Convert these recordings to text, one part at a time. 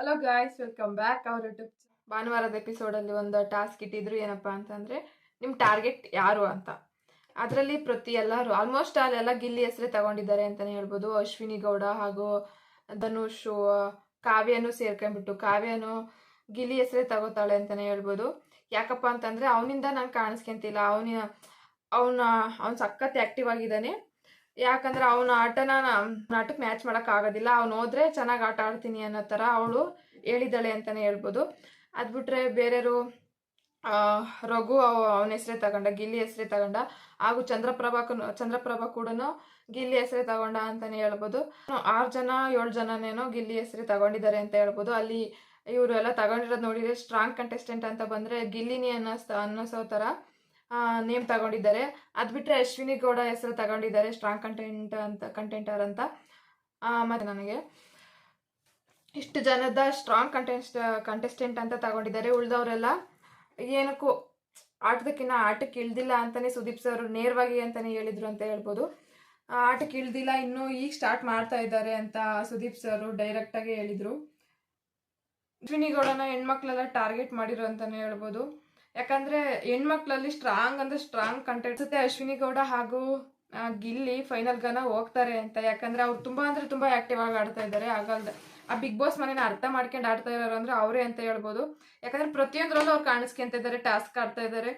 Hello guys welcome back ಅವರ YouTube ಭಾನುವಾರದ ಎಪಿಸೋಡಲ್ಲಿ ಒಂದು ಟಾಸ್ಕ್ ಇಟ್ಟಿದ್ರು. ಏನಪ್ಪ ಅಂತಂದರೆ ನಿಮ್ಮ ಟಾರ್ಗೆಟ್ ಯಾರು ಅಂತ. ಅದರಲ್ಲಿ ಪ್ರತಿ ಎಲ್ಲರೂ ಆಲ್ಮೋಸ್ಟ್ ಅಲ್ಲೆಲ್ಲ ಗಿಲ್ಲಿ ಹೆಸರೇ ತಗೊಂಡಿದ್ದಾರೆ ಅಂತಲೇ ಹೇಳ್ಬೋದು. ಅಶ್ವಿನಿ ಗೌಡ ಹಾಗೂ ಧನುಷ್, ಕಾವ್ಯನೂ ಸೇರ್ಕೊಂಡ್ಬಿಟ್ಟು, ಕಾವ್ಯನು ಗಿಲ್ಲಿ ಹೆಸರೇ ತಗೋತಾಳೆ ಅಂತಲೇ ಹೇಳ್ಬೋದು. ಯಾಕಪ್ಪ ಅಂತಂದರೆ, ಅವನಿಂದ ನಾನು ಕಾಣಿಸ್ಕೊಂತಿಲ್ಲ. ಅವನ ಅವನ, ಅವ್ನು ಸಖತ್ ಆ್ಯಕ್ಟಿವ್ ಆಗಿದ್ದಾನೆ. ಯಾಕಂದ್ರೆ ಅವನ ಆಟನ ನಾಟಕ್ಕೆ ಮ್ಯಾಚ್ ಮಾಡೋಕ್ಕಾಗೋದಿಲ್ಲ ಅವ್ನು ಹೋದ್ರೆ ಚೆನ್ನಾಗಿ ಆಟ ಆಡ್ತೀನಿ ಅನ್ನೋ ಥರ ಅವಳು ಹೇಳಿದ್ದಾಳೆ ಅಂತಲೇ ಹೇಳ್ಬೋದು. ಅದು ಬಿಟ್ರೆ ಬೇರೆಯವರು ರಘು ಅವನ ಹೆಸರೇ ತಗೊಂಡ, ಗಿಲ್ಲಿ ಹೆಸರೇ ತಗೊಂಡ, ಹಾಗೂ ಚಂದ್ರಪ್ರಭಾ ಚಂದ್ರಪ್ರಭಾ ಕೂಡ ಗಿಲ್ಲಿ ಹೆಸರೇ ತಗೊಂಡ ಅಂತಲೇ ಹೇಳ್ಬೋದು. ಆರು ಜನ, ಏಳು ಜನನೇನೋ ಗಿಲ್ಲಿ ಹೆಸರೇ ತಗೊಂಡಿದ್ದಾರೆ ಅಂತ ಹೇಳ್ಬೋದು. ಅಲ್ಲಿ ಇವರು ಎಲ್ಲ ತಗೊಂಡಿರೋದು ನೋಡಿದರೆ ಸ್ಟ್ರಾಂಗ್ ಕಂಟೆಸ್ಟೆಂಟ್ ಅಂತ ಬಂದರೆ ಗಿಲ್ಲಿನಿ ಅನ್ನಿಸ್ತ ಅನ್ನಿಸೋ ಥರ ನೇಮ್ ತಗೊಂಡಿದ್ದಾರೆ. ಅದು ಬಿಟ್ಟರೆ ಅಶ್ವಿನಿ ಗೌಡ ಹೆಸರು ತಗೊಂಡಿದ್ದಾರೆ ಸ್ಟ್ರಾಂಗ್ ಕಂಟೆಂಟ್ ಅಂತ ಕಂಟೆಂಟರ್ ಅಂತ. ಮತ್ತು ನನಗೆ ಇಷ್ಟು ಜನದ ಸ್ಟ್ರಾಂಗ್ ಕಂಟೆಸ್ಟ್ ಕಂಟೆಸ್ಟೆಂಟ್ ಅಂತ ತಗೊಂಡಿದ್ದಾರೆ. ಉಳಿದವರೆಲ್ಲ ಏನಕ್ಕೂ ಆಟದಕ್ಕಿಂತ ಆಟಕ್ಕೆ ಇಳ್ದಿಲ್ಲ ಅಂತಲೇ ಸುದೀಪ್ ಸರ್ ನೇರವಾಗಿ ಅಂತಲೇ ಹೇಳಿದ್ರು ಅಂತ ಹೇಳ್ಬೋದು. ಆಟಕ್ಕೆ ಇಳ್ದಿಲ್ಲ, ಇನ್ನೂ ಈಗ ಸ್ಟಾರ್ಟ್ ಮಾಡ್ತಾ ಇದ್ದಾರೆ ಅಂತ ಸುದೀಪ್ ಸರ್ ಡೈರೆಕ್ಟಾಗಿ ಹೇಳಿದರು. ಅಶ್ವಿನಿ ಗೌಡನ ಹೆಣ್ಮಕ್ಳೆಲ್ಲ ಟಾರ್ಗೆಟ್ ಮಾಡಿರೋ ಅಂತಲೇ ಹೇಳ್ಬೋದು. ಯಾಕಂದ್ರೆ ಹೆಣ್ಮಕ್ಳಲ್ಲಿ ಸ್ಟ್ರಾಂಗ್ ಅಂದ್ರೆ ಸ್ಟ್ರಾಂಗ್ ಕಂಟೆಂಟ್ ಜೊತೆ ಅಶ್ವಿನಿ ಗೌಡ ಹಾಗೂ ಗಿಲ್ಲಿ ಫೈನಲ್ ಗನ ಹೋಗ್ತಾರೆ ಅಂತ. ಯಾಕಂದ್ರೆ ಅವ್ರು ತುಂಬಾ ಅಂದ್ರೆ ತುಂಬಾ ಆಕ್ಟಿವ್ ಆಗಿ ಆಡ್ತಾ ಇದ್ದಾರೆ. ಆಗಲ್ದ ಆ ಬಿಗ್ ಬಾಸ್ ಮನೇನ ಅರ್ಥ ಮಾಡ್ಕೊಂಡು ಆಡ್ತಾ ಇರೋರು ಅಂದ್ರೆ ಅವರೇ ಅಂತ ಹೇಳ್ಬೋದು. ಯಾಕಂದ್ರೆ ಪ್ರತಿಯೊಂದರಲ್ಲೂ ಅವ್ರು ಕಾಣಿಸ್ಕೊಂತ ಇದ್ದಾರೆ ಟಾಸ್ಕ್ ಆಡ್ತಾ ಇದ್ದಾರೆ.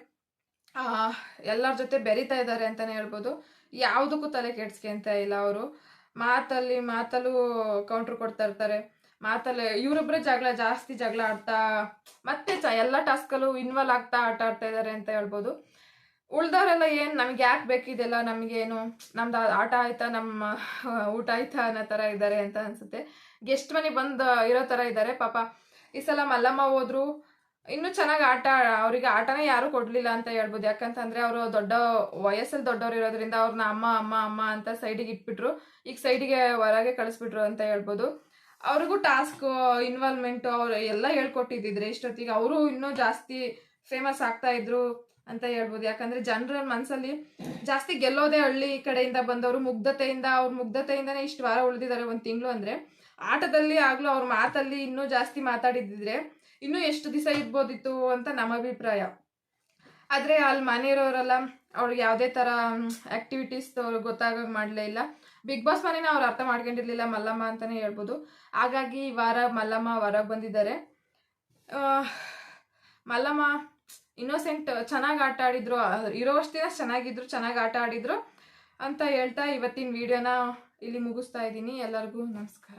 ಎಲ್ಲರ ಜೊತೆ ಬೆರಿತಾ ಇದ್ದಾರೆ ಅಂತಾನೆ ಹೇಳ್ಬೋದು. ಯಾವುದಕ್ಕೂ ತಲೆ ಕೆಡ್ಸ್ಕೊಂತ ಇಲ್ಲ ಅವರು. ಮಾತಲ್ಲಿ, ಮಾತಲ್ಲೂ ಕೌಂಟ್ರ್ ಕೊಡ್ತಾ ಇರ್ತಾರೆ. ಮಾತಲ್ಲಿ ಇವರೊಬ್ಬರೇ ಜಗಳ, ಜಾಸ್ತಿ ಜಗಳ ಆಡ್ತಾ, ಮತ್ತೆ ಚ ಎಲ್ಲ ಟಾಸ್ಕಲ್ಲೂ ಇನ್ವಾಲ್ವ್ ಆಗ್ತಾ ಆಟ ಆಡ್ತಾ ಇದ್ದಾರೆ ಅಂತ ಹೇಳ್ಬೋದು. ಉಳ್ದವರೆಲ್ಲ ಏನು ನಮ್ಗೆ ಯಾಕೆ ಬೇಕಿದೆಲ್ಲ ನಮಗೇನು ನಮ್ದು ಆಟ ಆಯ್ತಾ ನಮ್ಮ ಊಟ ಆಯ್ತಾ ಅನ್ನೋ ಥರ ಇದ್ದಾರೆ ಅಂತ ಅನ್ಸುತ್ತೆ. ಗೆಸ್ಟ್ ಮನೆ ಬಂದು ಇರೋ ಥರ ಇದ್ದಾರೆ ಪಾಪ ಈ ಸಲ ಮಲ್ಲಮ್ಮ ಹೋದ್ರು. ಇನ್ನೂ ಚೆನ್ನಾಗಿ ಆಟ, ಅವರಿಗೆ ಆಟನೇ ಯಾರೂ ಕೊಡಲಿಲ್ಲ ಅಂತ ಹೇಳ್ಬೋದು. ಯಾಕಂತಂದ್ರೆ ಅವರು ದೊಡ್ಡ ವಯಸ್ಸಲ್ಲಿ ದೊಡ್ಡವ್ರು ಇರೋದ್ರಿಂದ ಅವ್ರನ್ನ ಅಮ್ಮ ಅಮ್ಮ ಅಮ್ಮ ಅಂತ ಸೈಡಿಗೆ ಇಟ್ಬಿಟ್ರು. ಈಗ ಸೈಡಿಗೆ ಹೊರಗೆ ಕಳಿಸ್ಬಿಟ್ರು ಅಂತ ಹೇಳ್ಬೋದು. ಅವ್ರಿಗೂ ಟಾಸ್ಕ್ ಇನ್ವಾಲ್ವ್ಮೆಂಟ್ ಅವ್ರು ಎಲ್ಲ ಹೇಳ್ಕೊಟ್ಟಿದ್ರೆ ಇಷ್ಟೊತ್ತಿಗೆ ಅವರು ಇನ್ನೂ ಜಾಸ್ತಿ ಫೇಮಸ್ ಆಗ್ತಾ ಇದ್ರು ಅಂತ ಹೇಳ್ಬೋದು. ಯಾಕಂದ್ರೆ ಜನರ ಮನಸ್ಸಲ್ಲಿ ಜಾಸ್ತಿ ಗೆಲ್ಲೋದೆ ಹಳ್ಳಿ ಕಡೆಯಿಂದ ಬಂದವರು. ಮುಗ್ಧತೆಯಿಂದ, ಅವ್ರ ಮುಗ್ಧತೆಯಿಂದನೇ ಇಷ್ಟು ವಾರ ಉಳಿದಿದ್ದಾರೆ ಒಂದು ತಿಂಗಳು ಅಂದ್ರೆ. ಆಟದಲ್ಲಿ ಆಗ್ಲೂ ಅವ್ರ ಮಾತಲ್ಲಿ ಇನ್ನೂ ಜಾಸ್ತಿ ಮಾತಾಡಿದ್ರೆ ಇನ್ನೂ ಎಷ್ಟು ದಿವಸ ಇರ್ಬೋದಿತ್ತು ಅಂತ ನಮ್ಮ ಅಭಿಪ್ರಾಯ. ಆದರೆ ಅಲ್ಲಿ ಮನೆಯವ್ರವರೆಲ್ಲ ಅವ್ರಿಗೆ ಯಾವುದೇ ಥರ ಆ್ಯಕ್ಟಿವಿಟೀಸ್ ಅವ್ರು ಗೊತ್ತಾಗ ಮಾಡಲೇ ಇಲ್ಲ. ಬಿಗ್ ಬಾಸ್ ಮನೇನ ಅವ್ರು ಅರ್ಥ ಮಾಡ್ಕೊಂಡಿರಲಿಲ್ಲ ಮಲ್ಲಮ್ಮ ಅಂತಲೇ ಹೇಳ್ಬೋದು. ಹಾಗಾಗಿ ಈ ವಾರ ಮಲ್ಲಮ್ಮ ಹೊರಗೆ ಬಂದಿದ್ದಾರೆ. ಮಲ್ಲಮ್ಮ ಇನ್ನೋಸೆಂಟ್ ಚೆನ್ನಾಗಿ ಆಟ ಆಡಿದ್ರು. ಇರೋ ದಿನ ಚೆನ್ನಾಗಿದ್ರು, ಚೆನ್ನಾಗಿ ಆಟ ಆಡಿದ್ರು ಅಂತ ಹೇಳ್ತಾ ಇವತ್ತಿನ ವಿಡಿಯೋನ ಇಲ್ಲಿ ಮುಗಿಸ್ತಾ ಇದ್ದೀನಿ. ಎಲ್ಲರಿಗೂ ನಮಸ್ಕಾರ.